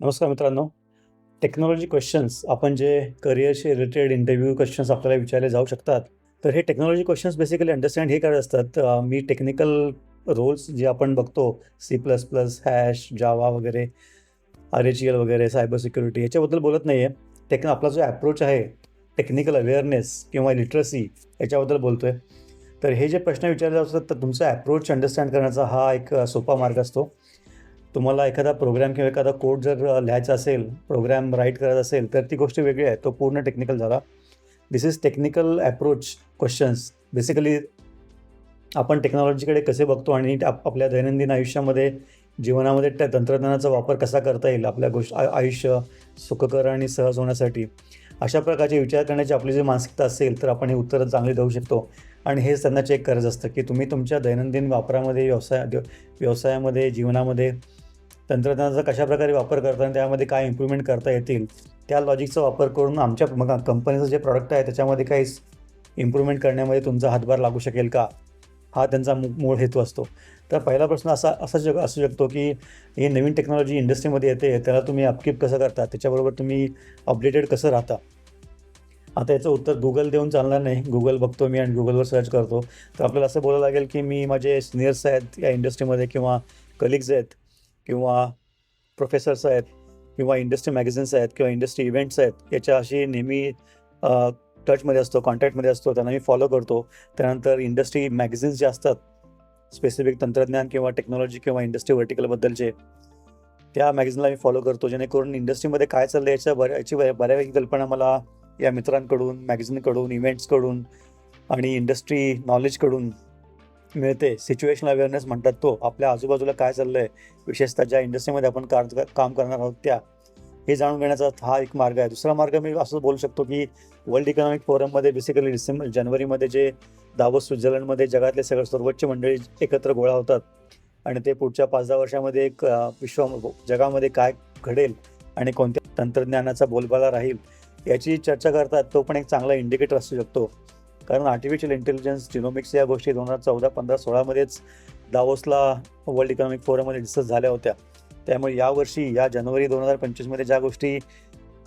नमस्कार मित्रांनो. Technology questions आपण जे करिअरशी रिलेटेड इंटरव्ह्यू क्वेश्चन्स आपल्याला विचारले जाऊ शकतात. तर हे टेक्नॉलॉजी क्वेश्चन्स बेसिकली अंडरस्टँड हे करत असतात? मी टेक्निकल रोल्स जे आपण बघतो C plus plus hash Java वगैरे आर एच एल वगैरे सायबर सिक्युरिटी याच्याबद्दल बोलत नाही आहे टेक्न आपला जो ॲप्रोच आहे टेक्निकल अवेअरनेस किंवा लिटरसी याच्याबद्दल बोलतो आहे तर हे जे प्रश्न विचारले जातात तर तुमचा ॲप्रोच अंडरस्टँड करण्याचा हा एक सोपा मार्ग असतो. तुम्हाला एखादा प्रोग्राम किंवा एखादा कोड जर लिहायचा असेल प्रोग्राम राईट करायचा असेल तर ती गोष्ट वेगळी आहे. तो पूर्ण टेक्निकल झाला. This is technical approach questions basically आपण टेक्नॉलॉजीकडे कसे बघतो आणि आपल्या दैनंदिन आयुष्यामध्ये जीवनामध्ये त्या तंत्रज्ञानाचा वापर कसा करता येईल आपल्या गोष्ट आयुष्य सुखकर आणि सहज होण्यासाठी. अशा प्रकारचे विचार करण्याची आपली जी मानसिकता असेल तर आपण हे उत्तरं चांगली देऊ शकतो. आणि हेच त्यांना चेक करायचं असतं की तुम्ही तुमच्या दैनंदिन वापरामध्ये व्यवसाय व्यवसायामध्ये जीवनामध्ये तंत्रज्ञानाचा कशाप्रकारे वापर करता आणि त्यामध्ये काय इम्प्रूव्हमेंट करता येतील त्या लॉजिकचा वापर करून आमच्या मग कंपनीचं जे प्रॉडक्ट आहे त्याच्यामध्ये काही इम्प्रूव्हमेंट करण्यामध्ये तुमचा हातभार लागू शकेल का? हा त्यांचा मू- मूळ हेतू असतो. तर पहिला प्रश्न असा असा शक असू शकतो की ही नवीन टेक्नॉलॉजी इंडस्ट्रीमध्ये येते त्याला तुम्ही अपकीप कसं करता त्याच्याबरोबर तुम्ही अपडेटेड कसं राहता? आता याचं उत्तर गुगल देऊन चालणार नाही. गुगल बघतो मी आणि गुगलवर सर्च करतो. तर आपल्याला असं बोलावं लागेल की मी माझे सिनियर्स आहेत या इंडस्ट्रीमध्ये किंवा कलिग्ज आहेत किंवा प्रोफेसर्स आहेत किंवा इंडस्ट्री मॅगझिन्स आहेत किंवा इंडस्ट्री इव्हेंट्स आहेत याच्याशी नेहमी टचमध्ये असतो कॉन्टॅक्टमध्ये असतो त्यांना मी फॉलो करतो. त्यानंतर इंडस्ट्री मॅगझिन्स जे असतात स्पेसिफिक तंत्रज्ञान किंवा टेक्नॉलॉजी किंवा इंडस्ट्री व्हर्टिकलबद्दलचे त्या मॅगझिनला मी फॉलो करतो. जेणेकरून इंडस्ट्रीमध्ये काय चाललं याच्या बऱ्या याची बऱ्यापैकी कल्पना मला या मित्रांकडून मॅगझिनकडून इव्हेंट्सकडून आणि इंडस्ट्री नॉलेजकडून मिळते. सिच्युएशनल अवेअरनेस म्हणतात तो. आपल्या आजूबाजूला काय चाललं आहे विशेषतः ज्या इंडस्ट्रीमध्ये आपण कार काम करणार आहोत त्या. हे जाणून घेण्याचा हा एक मार्ग आहे. दुसरा मार्ग मी असं बोलू शकतो की वर्ल्ड इकॉनॉमिक फोरममध्ये बेसिकली डिसेंबर जानेवारीमध्ये जे दावोस स्वित्झर्लंडमध्ये जगातले सगळे सर्वोच्च मंडळी एकत्र गोळा होतात. आणि ते पुढच्या पाच दहा वर्षामध्ये एक विश्व जगामध्ये काय घडेल आणि कोणत्या तंत्रज्ञानाचा बोलबाला राहील याची चर्चा करतात तो पण एक चांगला इंडिकेटर असू शकतो. कारण आर्टिफिशियल इंटेलिजन्स जिनोमिक्स या गोष्टी दोन हजार चौदा पंधरा सोळामध्येच दावोसला वर्ल्ड इकॉनॉमिक फोरममध्ये डिस्कस झाल्या होत्या. त्यामुळे यावर्षी या जानेवारी दोन हजार पंचवीसमध्ये ज्या गोष्टी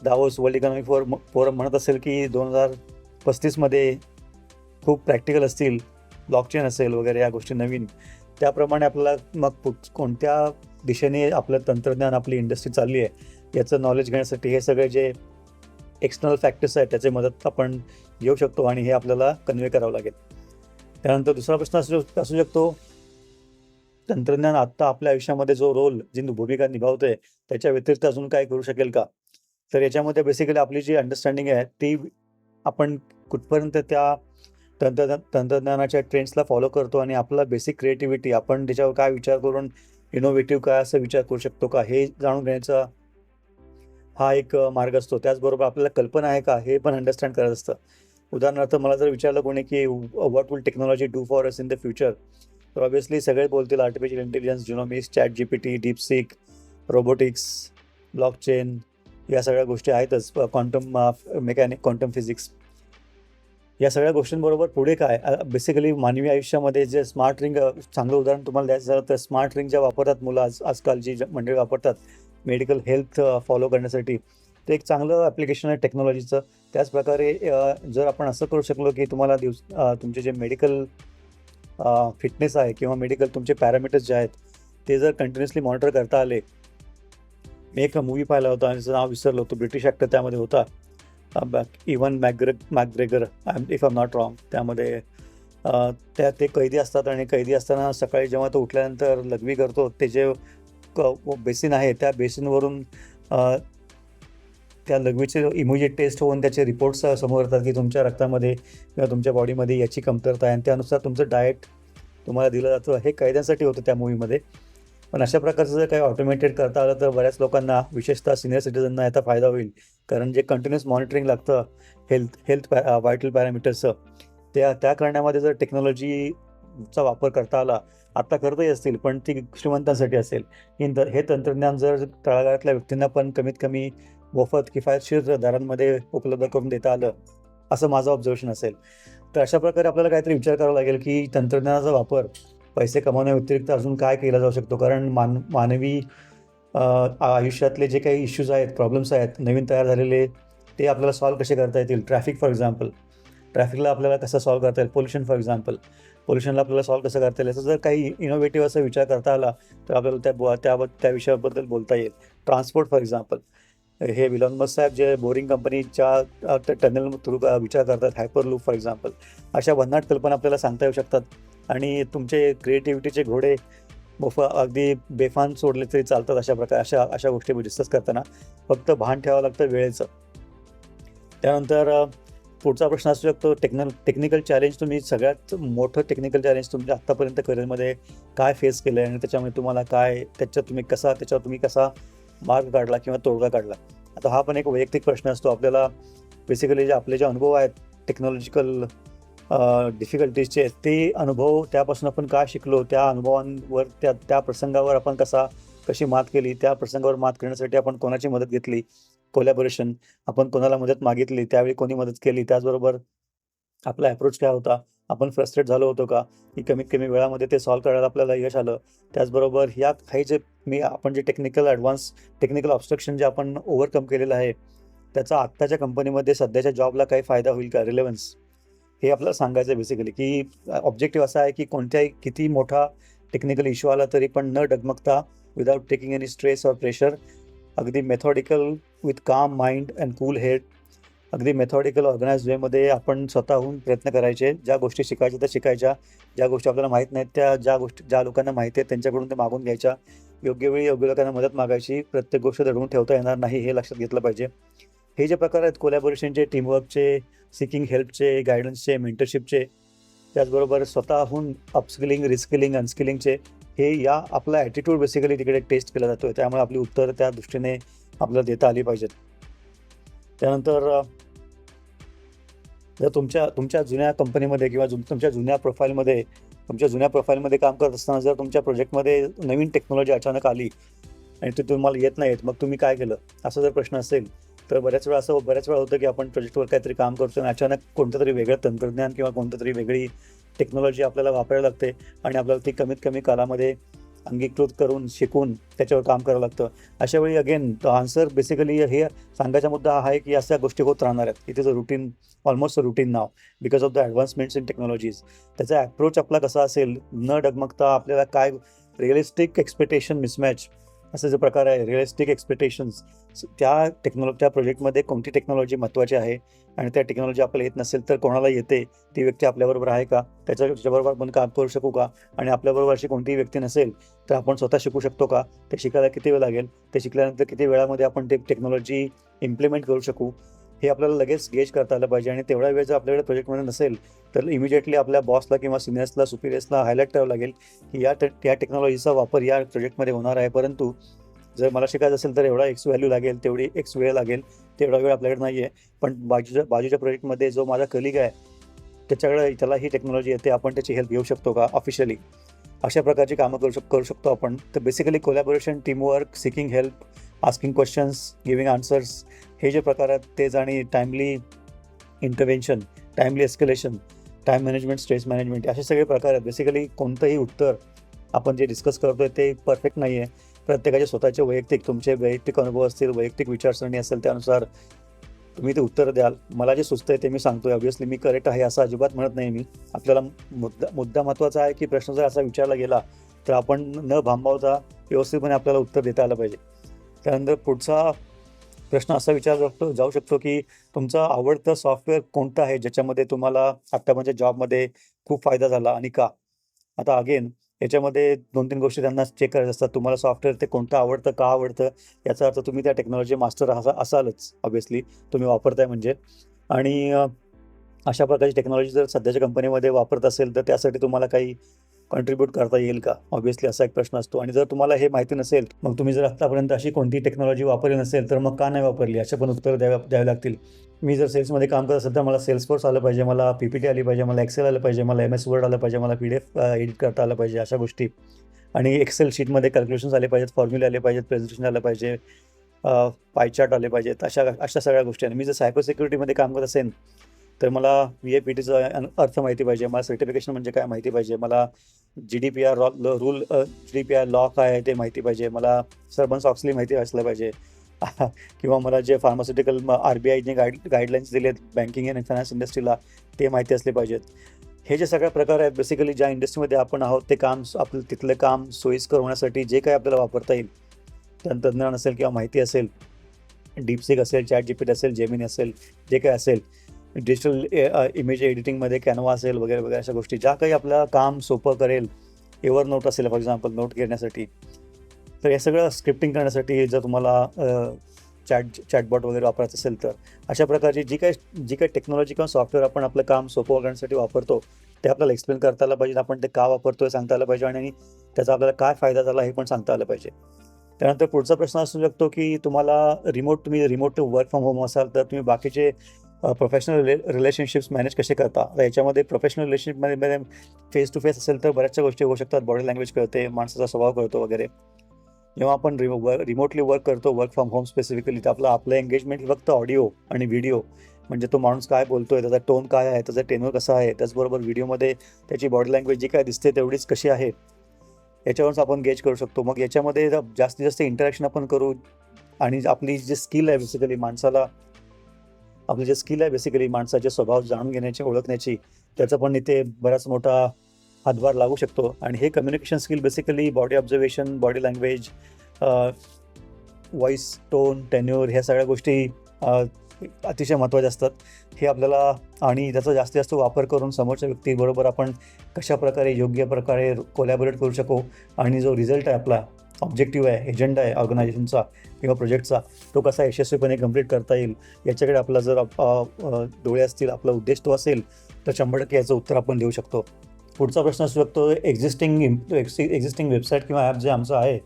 Davos world economic for forum म्हणत असेल की दोन हजार पस्तीसमध्ये खूप प्रॅक्टिकल असतील ब्लॉकचेन असेल वगैरे या गोष्टी नवीन त्याप्रमाणे आपल्याला मग कोणत्या दिशेने आपलं तंत्रज्ञान आपली इंडस्ट्री चालली आहे याचं नॉलेज घेण्यासाठी हे सगळे जे एक्सटर्नल फॅक्टर्स आहेत त्याची मदत आपण घेऊ शकतो आणि हे आपल्याला कन्वे करावं लागेल. त्यानंतर दुसरा प्रश्न असू असू शकतो तंत्रज्ञान आत्ता आपल्या आयुष्यामध्ये जो रोल जी भूमिका निभावते त्याच्या व्यतिरिक्त अजून काय करू शकेल का? तर याच्यामध्ये बेसिकली आपली जी अंडरस्टँडिंग आहे ती आपण कुठपर्यंत त्या तंत्रज्ञान तंत्रज्ञानाच्या ट्रेंड्सला फॉलो करतो आणि आपला बेसिक क्रिएटिव्हिटी आपण त्याच्यावर काय विचार करून इनोव्हेटिव्ह काय असं विचार करू शकतो का हे जाणून घेण्याचा हा एक मार्ग असतो. त्याचबरोबर आपल्याला कल्पना आहे का? हे पण अंडरस्टँड करत असतं. उदाहरणार्थ मला जर विचारलं कोणी की what will technology do for us in the future तर ऑब्विसली सगळे बोलतील artificial intelligence genomics chat G P T DeepSeek robotics blockchain या सगळ्या गोष्टी आहेतच. क्वांटम मेकॅनिक क्वांटम फिजिक्स या सगळ्या गोष्टींबरोबर पुढे काय? बेसिकली मानवी आयुष्यामध्ये जे स्मार्ट रिंग चांगलं उदाहरण तुम्हाला द्यायचं झालं तर स्मार्ट रिंग ज्या वापरतात मुलं आज आजकाल जी मंडळी वापरतात मेडिकल हेल्थ फॉलो करण्यासाठी ते एक चांगलं ॲप्लिकेशन आहे टेक्नॉलॉजीचं त्याचप्रकारे जर आपण असं करू शकलो की तुम्हाला दिवस तुमचे जे मेडिकल फिटनेस आहे किंवा मेडिकल तुमचे पॅरामीटर्स जे आहेत ते जर कंटिन्युअसली मॉनिटर करता आले. मी एक मूवी पाहिला होता आणि नाव विसरलो तो ब्रिटिश ॲक्टर त्यामध्ये होता. Even मॅग्रे McGregor if I'm not wrong त्यामध्ये त्या ते कैदी असतात आणि कैदी असताना सकाळी जेव्हा तो उठल्यानंतर लघवी करतो ते जे बेसिन आहे त्या बेसिनवरून त्या लघवीचे इमिजिएट टेस्ट होऊन त्याचे रिपोर्ट्स समोर येतात की तुमच्या रक्तामध्ये किंवा तुमच्या बॉडीमध्ये याची कमतरता आहे. आणि त्यानुसार तुमचं डाएट तुम्हाला दिलं जातं. हे कैद्यांसाठी होतं त्या मूवीमध्ये पण अशा प्रकारचं जर काही ऑटोमेटेड करता आलं तर बऱ्याच लोकांना विशेषतः सिनियर सिटीजनना याचा फायदा होईल. कारण जे कंटिन्युअस मॉनिटरिंग लागतं हेल्थ हेल्थ पॅ व्हायटल पॅरामीटर्सचं त्या त्या करण्यामध्ये जर टेक्नॉलॉजीचा वापर करता आला आत्ता करतही असतील पण ती श्रीमंतांसाठी असेल. ही त- हे तंत्रज्ञान जर तळागाळातल्या व्यक्तींना पण कमीत कमी मोफत किफायतशीर दरांमध्ये उपलब्ध करून देता आलं असं माझं ऑब्झर्वेशन असेल. तर अशा प्रकारे आपल्याला काहीतरी विचार करावा लागेल की तंत्रज्ञानाचा वापर पैसे कमावण्याव्यतिरिक्त अजून काय केला जाऊ शकतो? कारण मान मानवी आयुष्यातले जे काही इश्यूज आहेत, प्रॉब्लेम्स आहेत, नवीन तयार झालेले, ते आपल्याला सॉल्व्ह कसे करता येतील. ट्रॅफिक फॉर एक्झाम्पल, ट्रॅफिकला आपल्याला कसं सॉल्व्ह करता येईल. पोल्युशन फॉर एक्झाम्पल, पोल्युशनला आपल्याला सॉल्व्ह कसं करता येईल. याचा जर काही इनोव्हेटिव्ह असा विचार करता आला, तर आपल्याला त्या त्या त्या विषयाबद्दल बोलता येईल. ट्रान्सपोर्ट फॉर एक्झाम्पल, हे इलॉन मस्क साहेब जे बोरिंग कंपनीच्या टनल टनेल थ्रू विचार करतात. हायपरलूप फॉर एक्झाम्पल, अशा भन्नाट कल्पना आपल्याला सांगता येऊ शकतात आणि तुमचे क्रिएटिव्हिटीचे घोडे अगदी बेफान सोडले तरी चालतात. अशा प्रकारे अशा अशा गोष्टी डिस्कस करताना फक्त भान ठेवावं लागतं वेळेचं. त्यानंतर पुढचा प्रश्न असू शकतो टेक्नॉ टेक्निकल चॅलेंज तुम्ही सगळ्यात मोठं टेक्निकल चॅलेंज तुमच्या आत्तापर्यंत करिअरमध्ये काय फेस केलं आहे आणि त्याच्यामुळे तुम्हाला काय त्याच्यात तुम्ही कसा त्याच्यावर तुम्ही कसा मार्ग काढला किंवा तोडगा काढला. आता हा पण एक वैयक्तिक प्रश्न असतो. आपल्याला बेसिकली जे आपले जे अनुभव आहेत टेक्नॉलॉजिकल डिफिकल्टीजचे ते अनुभव त्यापासून आपण काय शिकलो, त्या अनुभवांवर त्या त्या प्रसंगावर आपण कसा कशी मात केली, त्या प्रसंगावर मात करण्यासाठी आपण कोणाची मदत घेतली. कोलॅबोरेशन, आपण कोणाला मदत मागितली, त्यावेळी कोणी मदत केली. त्याचबरोबर आपला अप्रोच काय होता. आपण फ्रस्ट्रेट झालो होतो का, की कमीत कमी वेळामध्ये ते सॉल्व्ह करायला आपल्याला यश आलं. त्याचबरोबर ह्या काही जे मी आपण जे टेक्निकल ॲडव्हान्स टेक्निकल ऑब्स्ट्रक्शन जे आपण ओव्हरकम केलेलं आहे, त्याचा आत्ताच्या कंपनीमध्ये सध्याच्या जॉबला काही फायदा होईल का, रिलेव्हन्स हे आपल्याला सांगायचं आहे बेसिकली, की ऑब्जेक्टिव्ह असा आहे, की कोणत्याही किती मोठा टेक्निकल इश्यू आला तरी पण न डगमगता without taking any stress or pressure अगदी methodical with calm mind and cool head अगदी मेथॉडिकल ऑर्गनाइज वेमध्ये आपण स्वतःहून प्रयत्न करायचे. ज्या गोष्टी शिकायच्या त्या शिकायच्या. ज्या गोष्टी आपल्याला माहीत नाहीत त्या ज्या गोष्टी ज्या लोकांना माहिती आहेत त्यांच्याकडून ते मागून घ्यायच्या. योग्य वेळी योग्य लोकांना मदत मागायची. प्रत्येक गोष्ट दडवून ठेवता येणार नाही हे लक्षात घेतलं पाहिजे. हे जे प्रकार आहेत कोलॅबोरेशनचे, टीमवर्कचे, सीकिंग हेल्पचे, गायडन्सचे मेंटरशिपचे, त्याचबरोबर स्वतःहून अपस्किलिंग, रिस्किलिंग, अनस्किलिंगचे हे या आपला ॲटिट्यूड बेसिकली तिकडे टेस्ट केला जातोय. त्यामुळे आपली उत्तरं त्या दृष्टीने आपल्याला देता आली पाहिजेत. त्यानंतर जर तुमच्या तुमच्या जुन्या कंपनीमध्ये किंवा तुमच्या जुन्या प्रोफाईलमध्ये तुमच्या जुन्या प्रोफाईलमध्ये काम करत असताना जर तुमच्या प्रोजेक्टमध्ये नवीन टेक्नॉलॉजी अचानक आली आणि ती तुम्हाला येत नाहीत, मग तुम्ही काय केलं? असा जर प्रश्न असेल, तर बऱ्याच वेळा असं बऱ्याच वेळा होतं, की आपण प्रोजेक्टवर काहीतरी काम करतो आणि अचानक कोणतं तरी वेगळं तंत्रज्ञान किंवा कोणतं तरी वेगळी टेक्नॉलॉजी आपल्याला वापरायला लागते आणि आपल्याला ती कमीत कमी कालामध्ये अंगीकृत करून, शिकून त्याच्यावर काम करावं लागतं. अशा वेळी अगेन द आन्सर बेसिकली हे सांगायचा मुद्दा हा आहे, की अशा गोष्टी होत राहणार आहेत. It is a routine almost a routine now because of the advancements in technologies. त्याचा अप्रोच आपला कसा असेल, न डगमगता आपल्याला काय रिअलिस्टिक एक्सपेक्टेशन मिसमॅच असे जे प्रकार आहे, रिअलिस्टिक एक्सपेक्टेशन्स त्या टेक्नॉलॉजी त्या प्रोजेक्टमध्ये कोणती टेक्नॉलॉजी महत्त्वाची आहे आणि त्या टेक्नॉलॉजी आपल्याला येत नसेल तर कोणाला येते, ती व्यक्ती आपल्याबरोबर आहे का? त्याच्या त्याच्याबरोबर आपण काम करू शकू का? आणि आपल्याबरोबर अशी कोणतीही व्यक्ती नसेल, तर आपण स्वतः शिकू शकतो का? ते शिकायला किती वेळ लागेल? ते शिकल्यानंतर किती वेळामध्ये आपण ते टेक्नॉलॉजी इम्प्लिमेंट करू शकू? हे आपल्याला लगेच गेज करता आलं पाहिजे आणि तेवढा वेळ जर आपल्याकडे प्रोजेक्टमध्ये नसेल, तर इमिडिएटली आपल्या बॉसला किंवा सिनियर्सला, सुपिरियर्सला हायलाइट करावं लागेल, की या या टेक्नॉलॉजीचा वापर या प्रोजेक्टमध्ये होणार आहे. परंतु जर मला शिकायचं असेल तर एवढा एक्स व्हॅल्यू लागेल, तेवढी एक्स वेळ लागेल. तेवढा वेळ आपल्याकडे नाही आहे. पण बाजूच्या बाजूच्या प्रोजेक्टमध्ये जो माझा कलिग आहे, त्याच्याकडे त्याला ही टेक्नॉलॉजी येते. आपण त्याची हेल्प घेऊ शकतो का ऑफिशियली? अशा प्रकारची कामं करू शक करू शकतो आपण. तर basically collaboration, teamwork, seeking help, asking questions, giving answers हे जे प्रकार आहेत तेच आणि timely intervention, timely escalation, time management, stress management असे सगळे प्रकार आहेत. बेसिकली कोणतंही उत्तर आपण जे डिस्कस करतोय ते परफेक्ट नाही आहे. प्रत्येकाचे स्वतःचे वैयक्तिक तुमचे वैयक्तिक अनुभव असतील, वैयक्तिक विचारसरणी असेल त्यानुसार तुम्ही ते उत्तर द्याल. मला जे सुचतंय ते मी सांगतोय. ऑब्व्हियसली मी करेक्ट आहे असं अजिबात म्हणत नाही मी. आपल्याला मुद्दा मुद्दा महत्त्वाचा आहे, की प्रश्न जर असा विचारला गेला, तर आपण न भांबावता व्यवस्थितपणे आपल्याला उत्तर देता आलं पाहिजे. त्यानंतर पुढचा प्रश्न असा विचारला जाऊ शकतो, की तुमचं आवडतं सॉफ्टवेअर कोणतं आहे, ज्याच्यामध्ये तुम्हाला आत्ता म्हणजे जॉबमध्ये खूप फायदा झाला आणि का? आता अगेन याच्यामध्ये 2-3 गोष्टी त्यांना चेक करायच्या असतात. तुम्हाला सॉफ्टवेअर ते कोणतं आवडतं, का आवडतं? याचा अर्थ तुम्ही त्या टेक्नॉलॉजी मास्टर असा असालच ऑब्व्हियसली तुम्ही वापरताय म्हणजे. आणि अशा प्रकारची टेक्नॉलॉजी जर सध्याच्या कंपनीमध्ये वापरत असेल, तर त्यासाठी तुम्हाला काही कॉन्ट्रीब्यूट करता येईल का? ऑब्व्हियसली असा एक प्रश्न असतो आणि जर तुम्हाला हे माहिती नसेल, मग तुम्ही जर आत्तापर्यंत अशी कोणती टेक्नॉलॉजी वापरली नसेल, तर मग का नाही वापरली? असे पण उत्तरं द्यावी द्यावी लागतील. मी जर सेल्समध्ये काम करत असेल, तर मला सेल्सफोर्स आलं पाहिजे, मला पी-पी-टी आली पाहिजे, मला एक्सेल आलं पाहिजे, मला एम-एस वर्ड आलं पाहिजे, मला पी-डी-एफ एडिट करता आलं पाहिजे, अशा गोष्टी. आणि एक्सेल शीटमध्ये कॅल्क्युलेशन्स आले पाहिजेत, फॉर्म्युले आले पाहिजेत, प्रेझेंटेशन आलं पाहिजे, पायचार्ट चार्ट आले पाहिजेत. अशा अशा सगळ्या गोष्टी आणि मी जर सायबर सिक्युरिटीमध्ये काम करत असेल तर मला व्ही ए पी टीचा अर्थ माहिती पाहिजे. मला सर्टिफिकेशन म्हणजे काय माहिती पाहिजे? मला G D P R rule G D P R law काय आहे ते माहिती पाहिजे. मला सर्बन्स ऑक्सली माहिती असलं पाहिजे. किंवा मला जे फार्मास्युटिकल आर बी आयने गाईड गाईडलाईन्स दिले आहेत बँकिंग अँड फायनान्स इंडस्ट्रीला ते माहिती असले पाहिजेत. हे जे सगळे प्रकार आहेत बेसिकली ज्या इंडस्ट्रीमध्ये आपण आहोत ते काम आपलं तिथलं काम सोयीस्कर होण्यासाठी जे काही आपल्याला वापरता येईल तंत्रज्ञान असेल किंवा माहिती असेल डीपसिक असेल चॅट जीपीट असेल जेमिनी असेल जे काही असेल डिजिटल इमेज एडिटिंगमध्ये कॅनवा असेल वगैरे वगैरे अशा गोष्टी. ज्या काही आपलं काम सोपं करेल एवर नोट असेल फॉर एक्झाम्पल नोट घेण्यासाठी तर हे सगळं स्क्रिप्टिंग करण्यासाठी जर तुम्हाला चॅट चॅटबॉट वगैरे वापरायचं असेल तर अशा प्रकारची जी काही जी काही टेक्नॉलॉजी किंवा सॉफ्टवेअर आपण आपलं काम सोपं करण्यासाठी वापरतो ते आपल्याला एक्सप्लेन करता आलं पाहिजे आपण ते का वापरतो हे सांगता आलं पाहिजे आणि त्याचा आपल्याला काय फायदा झाला हे पण सांगता आलं पाहिजे. त्यानंतर पुढचा प्रश्न असू शकतो की तुम्हाला रिमोट तुम्ही remote to work from home असाल तर तुम्ही बाकीचे प्रोफेशनल रिले रिलेशनशिप्स मॅनेज कसे करता? याच्यामध्ये प्रोफेशनल रिलेशनशिपमध्ये फेस टू फेस असेल तर बऱ्याचशा गोष्टी होऊ शकतात. बॉडी लँग्वेज कळते माणसाचा स्वभाव कळतो वगैरे. जेव्हा आपण रिमो वर रिमोटली वर्क करतो वर्क फ्रॉम होम स्पेसिफिकली तर आपलं आपलं एंगेजमेंट फक्त ऑडिओ आणि व्हिडिओ म्हणजे तो माणूस काय बोलतोय त्याचा टोन काय आहे त्याचा टेनर कसा आहे त्याचबरोबर व्हिडिओमध्ये त्याची बॉडी लँग्वेज जी काय दिसते तेवढीच कशी आहे? याच्यावरच आपण गेज करू शकतो. मग याच्यामध्ये जास्तीत जास्त इंटरॅक्शन आपण करू आणि आपली जी स्किल आहे बेसिकली माणसाला आपले जे स्किल आहे बेसिकली माणसाचे स्वभाव जाणून घेण्याची ओळखण्याची त्याचा पण इथे बराच मोठा हातभार लागू शकतो. आणि हे communication skill basically body observation body language voice tone tenure ह्या सगळ्या गोष्टी अतिशय महत्त्वाच्या असतात. हे आपल्याला आणि त्याचा जास्तीत जास्त वापर करून समोरच्या व्यक्तीबरोबर आपण कशा प्रकारे योग्य प्रकारे कोलॅबोरेट करू शकू आणि जो रिझल्ट आहे आपला ऑब्जेक्टिव्ह आहे एजेंडा आहे ऑर्गनायझेशनचा किंवा प्रोजेक्टचा तो कसा यशस्वीपणे कंप्लीट करता येईल याच्याकडे आपला जर डोळे असतील आपला उद्देश तो असेल तर शंभर टक्के याचं उत्तर आपण देऊ शकतो. पुढचा प्रश्न असू शकतो एक्झिस्टिंग एक्झिस्टिंग वेबसाईट किंवा ॲप जे आमचं आहे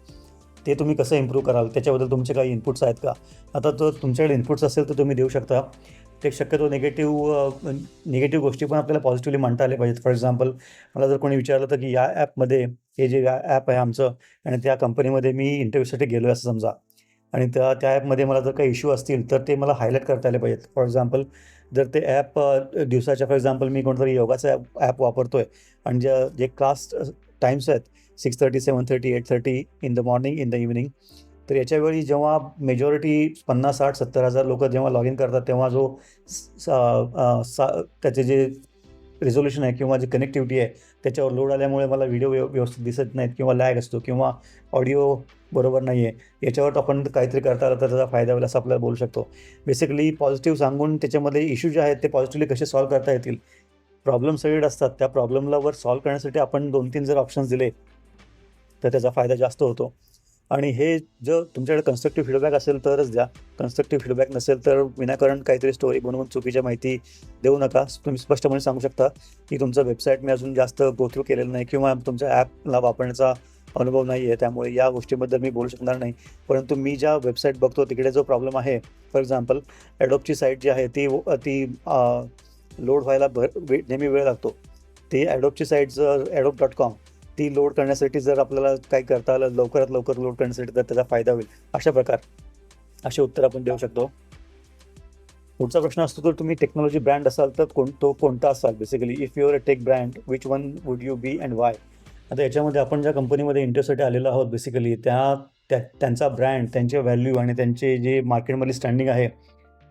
ते तुम्ही कसं इम्प्रूव्ह कराल? त्याच्याबद्दल तुमचे काही इनपुट्स आहेत का? आता जर तुमच्याकडे इनपुट्स असेल तर तुम्ही देऊ शकता. ते शक्यतो निगेटिव्ह निगेटिव्ह गोष्टी पण आपल्याला पॉझिटिव्हली म्हणता आल्या पाहिजेत. फॉर एक्झाम्पल मला जर कोणी विचारलं तर की या ॲपमध्ये हे जे ॲप आहे आमचं आणि त्या कंपनीमध्ये मी इंटरव्ह्यूसाठी गेलो आहे असं समजा. आणि त्या त्या ॲपमध्ये मला जर काही इश्यू असतील तर ते मला हायलाईट करता आले पाहिजेत. फॉर एक्झाम्पल जर ते ॲप दिवसाच्या फॉर एक्झाम्पल मी कोणतरी योगाचं ॲप ॲप वापरतो आहे आणि ज्या जे क्लास टाईम्स आहेत six thirty seven thirty eight thirty in the morning in the evening तर याच्यावेळी जेव्हा मेजॉरिटी पन्नास साठ सत्तर हजार लोक जेव्हा लॉग इन करतात तेव्हा जो सा त्याचे जे रिझोल्युशन आहे किंवा जी कनेक्टिव्हिटी आहे त्याच्यावर लोड आल्यामुळे मला व्हिडिओ व्यवस्थित दिसत नाहीत किंवा लॅग असतो किंवा ऑडिओ बरोबर नाही आहे याच्यावर आपण काहीतरी करता आलं तर त्याचा फायदा होईल असं आपल्याला बोलू शकतो. बेसिकली पॉझिटिव्ह सांगून त्याच्यामध्ये इश्यू जे आहेत ते पॉझिटिव्हली कसे सॉल्व्ह करता येतील? प्रॉब्लेम सगळे असतात. त्या प्रॉब्लेमला वर सॉल्व्ह करण्यासाठी आपण दोन तीन जर ऑप्शन्स दिले तर त्याचा फायदा जास्त होतो. आणि हे जर तुमच्याकडे कन्स्ट्रक्टिव्ह फीडबॅक असेल तरच द्या. कन्स्ट्रक्टिव्ह फीडबॅक नसेल तर विनाकारण काहीतरी स्टोरी बनवून चुकीच्या माहिती देऊ नका. तुम्ही स्पष्टपणे सांगू शकता की तुमचं वेबसाईट मी अजून जास्त गोथ्रू केलेलं नाही किंवा तुमच्या ॲपला वापरण्याचा अनुभव नाही आहे. त्यामुळे या गोष्टीबद्दल मी बोलू शकणार नाही. परंतु मी ज्या वेबसाईट बघतो तिकडे जो प्रॉब्लेम आहे फॉर एक्झाम्पल ॲडोपची साईट जी आहे ती ती लोड व्हायला भर वे नेहमी वेळ लागतो. ती ॲडोपची साईट जर ॲडोप डॉट कॉम ती लोड करण्यासाठी जर आपल्याला काही करता आलं लवकरात लवकर लोड करण्यासाठी तर त्याचा फायदा होईल. अशा प्रकार. असे उत्तर आपण देऊ शकतो. पुढचा प्रश्न असतो तर तुम्ही टेक्नॉलॉजी ब्रँड असाल तर कोण तो कोणता असाल? Basically if your a tech brand which one would you be and why आता याच्यामध्ये आपण ज्या कंपनीमध्ये इंटरव्ह्यूसाठी आलेलो आहोत बेसिकली त्या त्या त्यांचा ब्रँड त्यांचे व्हॅल्यू आणि त्यांचे जे मार्केटमधली स्टँडिंग आहे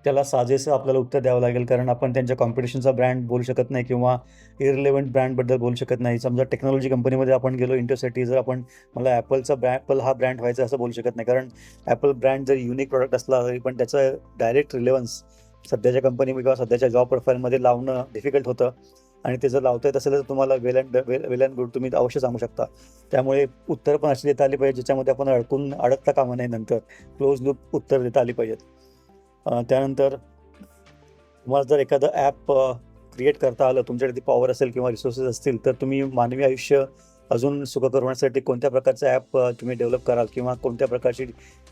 त्याला साजेसं आपल्याला उत्तर द्यावं लागेल कारण आपण त्यांच्या कॉम्पिटिशनचा ब्रँड बोलू शकत नाही किंवा इरिलेवंट ब्रँडबद्दल बोलू शकत नाही. समजा टेक्नॉलॉजी कंपनीमध्ये आपण गेलो इंटरसिटी जर आपण मला ॲपलचा ब्रँड ॲपल हा ब्रँड व्हायचा असं बोलू शकत नाही. कारण ॲपल ब्रँड जर युनिक प्रॉडक्ट असला तरी पण त्याचं डायरेक्ट रिलेवन्स सध्याच्या कंपनी किंवा सध्याच्या जॉब प्रोफाईलमध्ये लावणं डिफिकल्ट होतं. आणि ते जर लावता येत असेल तर तुम्हाला well and well well and good तुम्ही अवश्य सांगू शकता. त्यामुळे उत्तर पण अशी देता आली पाहिजे ज्याच्यामध्ये आपण अडकून अडकता कामा नाही नंतर. क्लोज लूप उत्तर देता आली पाहिजेत. त्यानंतर तुम्हाला जर एखादं ॲप क्रिएट करता आलं तुमच्याकडे ती पॉवर असेल किंवा रिसोर्सेस असतील तर तुम्ही मानवी आयुष्य अजून सुख करण्यासाठी कोणत्या प्रकारचं ॲप तुम्ही डेव्हलप कराल किंवा कोणत्या प्रकारची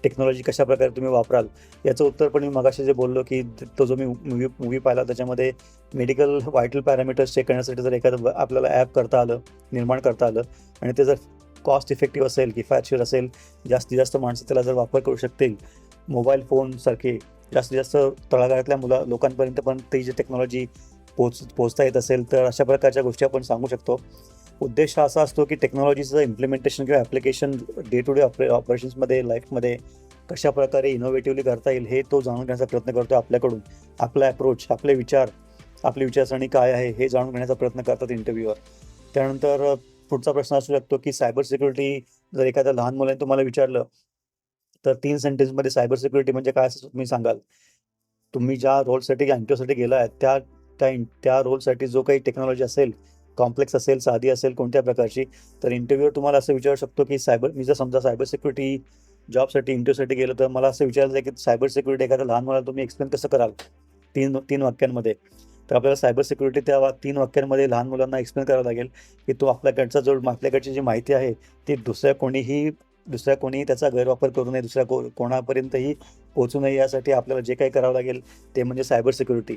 टेक्नॉलॉजी कशा प्रकारे तुम्ही वापराल? याचं उत्तर पण मी मगाशी जे बोललो की तो जो मी मूवी मूवी पाहिला त्याच्यामध्ये मेडिकल व्हायटल पॅरामीटर्स चेक करण्यासाठी जर एखादं आपल्याला ॲप करता आलं निर्माण करता आलं आणि ते जर कॉस्ट इफेक्टिव्ह असेल किफायतशीर असेल जास्तीत जास्त माणसं त्याला जर वापर करू शकतील मोबाईल फोनसारखे जास्तीत जास्त तळागाळातल्या मुला लोकांपर्यंत पण ती जी टेक्नॉलॉजी पोच पोचता येत असेल तर अशा प्रकारच्या गोष्टी आपण सांगू शकतो. उद्देश हा असा असतो की टेक्नॉलॉजीचं इम्प्लिमेंटेशन किंवा ॲप्लिकेशन डे टू डे ऑपरे ऑपरेशन्समध्ये लाईफमध्ये कशा प्रकारे इनोव्हेटिव्हली करता येईल हे तो जाणून घेण्याचा प्रयत्न करतो आपल्याकडून. आपला अप्रोच आपले विचार आपली विचारसरणी काय आहे हे जाणून घेण्याचा प्रयत्न करतात इंटरव्ह्यूवर त्यानंतर पुढचा प्रश्न असू शकतो की सायबर सिक्युरिटी जर एखाद्या लहान मुलाने तुम्हाला विचारलं तर तीन सेंटेन्समध्ये सायबर सिक्युरिटी म्हणजे काय असं तुम्ही सांगाल? तुम्ही ज्या रोलसाठी किंवा इंटरव्ह्यूसाठी गेला आहे त्या टाइम त्या रोलसाठी जो काही टेक्नॉलॉजी असेल कॉम्प्लेक्स असेल साधी असेल कोणत्या प्रकारची तर इंटरव्ह्यूवर तुम्हाला असं विचारू शकतो की सायबर मी जर समजा सायबर सिक्युरिटी जॉबसाठी इंटरव्ह्यूसाठी गेलो तर मला असं विचारायचं आहे की सायबर सिक्युरिटी एखाद्या लहान मुलाला तुम्ही एक्सप्लेन कसं कराल? तीन तीन वाक्यांमध्ये. तर आपल्याला सायबर सिक्युरिटी त्या तीन वाक्यांमध्ये लहान मुलांना एक्सप्लेन करावं लागेल की तो आपल्याकडचा जो आपल्याकडची जी माहिती आहे ती दुसऱ्या कोणीही दुसऱ्या कोणीही त्याचा गैरवापर करू नये दुसऱ्या को कोणापर्यंतही पोहोचू नये यासाठी आपल्याला जे काही करावं लागेल ते म्हणजे सायबर सिक्युरिटी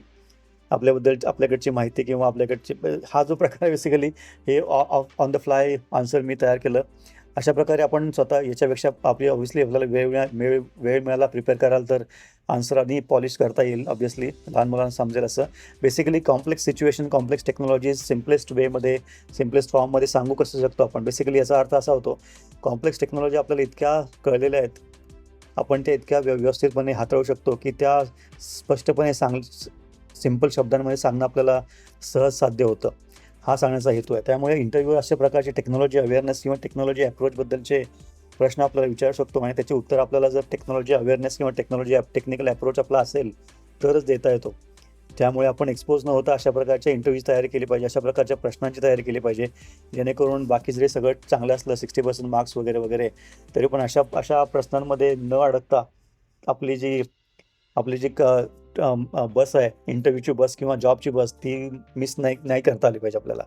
आपल्याबद्दल आपल्याकडची माहिती किंवा आपल्याकडची हा जो प्रकार आहे बेसिकली हे ऑन द फ्लाय आन्सर मी तयार केलं. अशा प्रकारे आपण स्वतः याच्यापेक्षा आपली ऑब्व्हियसली आपल्याला वेळ मिळा वेळ वेळ मिळाला प्रिपेअर कराल तर आन्सर आणि पॉलिश करता येईल ऑब्व्हियसली लहान मुलांना समजेल असं. Basically complex situation complex technology simplest वेमध्ये सिम्पलेस्ट फॉर्ममध्ये सांगू कसं शकतो आपण? बेसिकली याचा अर्थ असा होतो कॉम्प्लेक्स टेक्नॉलॉजी आपल्याला इतक्या कळलेल्या आहेत. आपण त्या इतक्या व्यवस्थितपणे हाताळू शकतो की त्या स्पष्टपणे सांग सिंपल शब्दांमध्ये सांगणं आपल्याला सहज साध्य होतं. हा सांगण्याचा हेतू आहे. त्यामुळे इंटरव्ह्यू अशा प्रकारचे टेक्नॉलॉजी अवेअरनेस किंवा टेक्नॉलॉजी अप्रोचबद्दलचे प्रश्न आपल्याला विचारू शकतो आणि त्याचे उत्तर आपल्याला जर टेक्नॉलॉजी अवेअरनेस किंवा टेक्नॉलॉजी टेक्निकल अप्रोच आपला असेल तरच देता येतो. त्यामुळे आपण एक्सपोज न होता अशा प्रकारच्या इंटरव्ह्यूज तयारी केली पाहिजे अशा प्रकारच्या प्रश्नांची तयारी केली पाहिजे जेणेकरून बाकी जरी सगळं चांगलं असलं सिक्स्टी पर्सेंट मार्क्स वगैरे वगैरे तरी पण अशा अशा प्रश्नांमध्ये न अडकता आपली जी आपली जी क बस आहे इंटरव्ह्यूची बस किंवा जॉबची बस ती मिस नाही नाही करता आली पाहिजे आपल्याला.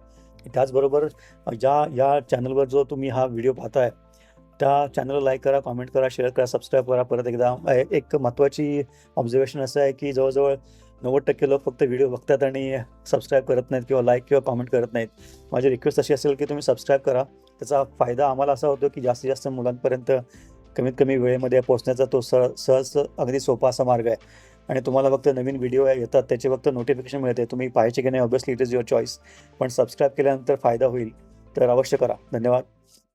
त्याचबरोबर ज्या या चॅनलवर जो तुम्ही हा व्हिडिओ पाहताय त्या चॅनलला लाईक करा कॉमेंट करा शेअर करा सबस्क्राईब करा. परत एकदा एक महत्त्वाची ऑब्झर्वेशन असं आहे की जवळजवळ नव्वद टक्के लोक फक्त व्हिडिओ बघतात आणि सबस्क्राईब करत नाहीत किंवा लाईक किंवा कॉमेंट करत नाहीत. माझी रिक्वेस्ट अशी असेल की तुम्ही सबस्क्राईब करा. त्याचा फायदा आम्हाला असा होतो की जास्तीत जास्त मुलांपर्यंत कमीत कमी वेळेमध्ये पोहोचण्याचा तो सह सहज अगदी सोपा असा मार्ग आहे. आणि तुम्हाला फक्त नवीन व्हिडिओ येतात त्याचे फक्त नोटिफिकेशन मिळते. तुम्ही पाहायचे की नाही obviously it is your choice पण सबस्क्राईब केल्यानंतर फायदा होईल. तर अवश्य करा. धन्यवाद.